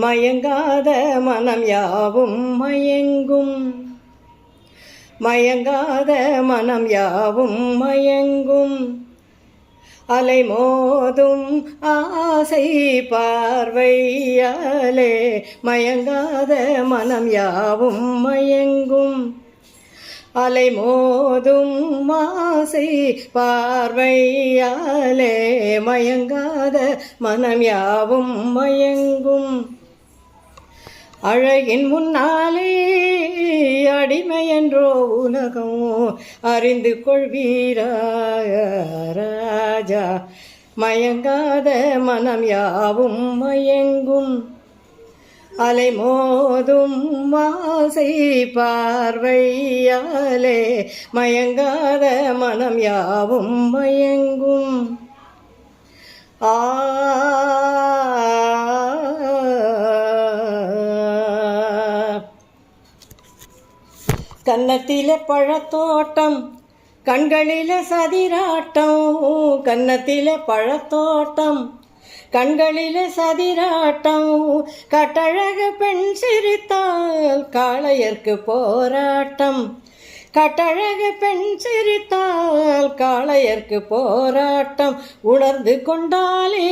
மயங்காத மனம் யாவும் மயங்கும். மயங்காத மனம் யாவும் மயங்கும். அலைமோதும் ஆசை பார்வையாலே மயங்காத மனம் யாவும் மயங்கும். அலைமோதும் மாசை பார்வையாலே மயங்காத மனம் யாவும் மயங்கும். அழகின் முன்னாலே அடிமை என்றோ உலகம் அறிந்து கொள்வீரா ராஜா. மயங்காத மனம் யாவும் மயங்கும். அலைமோதும் ஆசை பார்வையாலே மயங்காத மனம் யாவும் மயங்கும். ஆ கன்னத்திலே பழத்தோட்டம் கண்களிலே சதிராட்டம். கன்னத்திலே பழத்தோட்டம் கண்களிலே சதிராட்டம். கட்டழகு பெண் சிரித்தால் காளையர்க்கு போராட்டம். கட்டழகு பெண் சிரித்தால் காளையர்க்கு போராட்டம். உணர்ந்து கொண்டாலே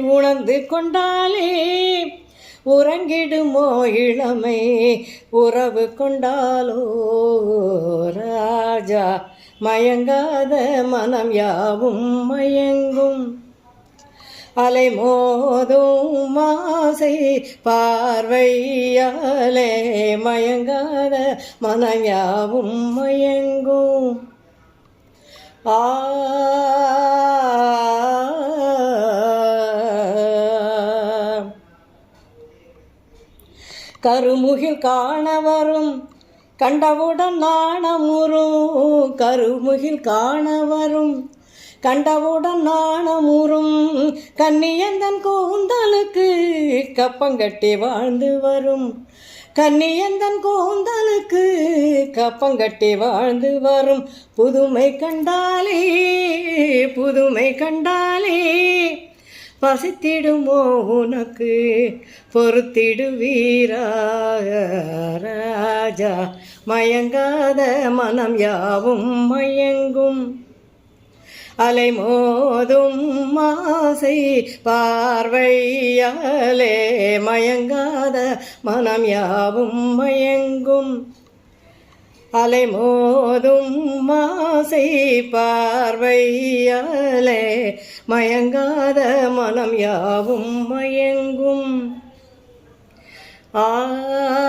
உணர்ந்து கொண்டாலே. உறங்கிடுமோ இளமை? உறவு கொண்டாலோ ராஜா? மயங்காத மனம் யாவும் மயங்கும். அலைமோதும் மாசை பார்வையாலே மயங்காத மனம் யாவும் மயங்கும். ஆ கருமுகில் காண வரும் கண்டவுடன் நாணமுரு கருமுகில் காண வரும் கண்டவுடன் நாணமுறும். கன்னியந்தன் கூந்தலுக்கு கப்பங்கட்டி வாழ்ந்து வரும். கன்னியந்தன் கூந்தலுக்கு கப்பங்கட்டி வாழ்ந்து வரும். புதுமை கண்டாலே புதுமை கண்டாலே பசித்திடுமோ உனக்கு? பொறுத்திடுவீரா ராஜா. மயங்காத மனம் யாவும் மயங்கும். அலைமோதும் மாசை பார்வையாலே மயங்காத மனம் யாவும் மயங்கும். அலைமோதும் மாசை பார்வையாலே மயங்காத மனம் யாவும் மயங்கும். ஆ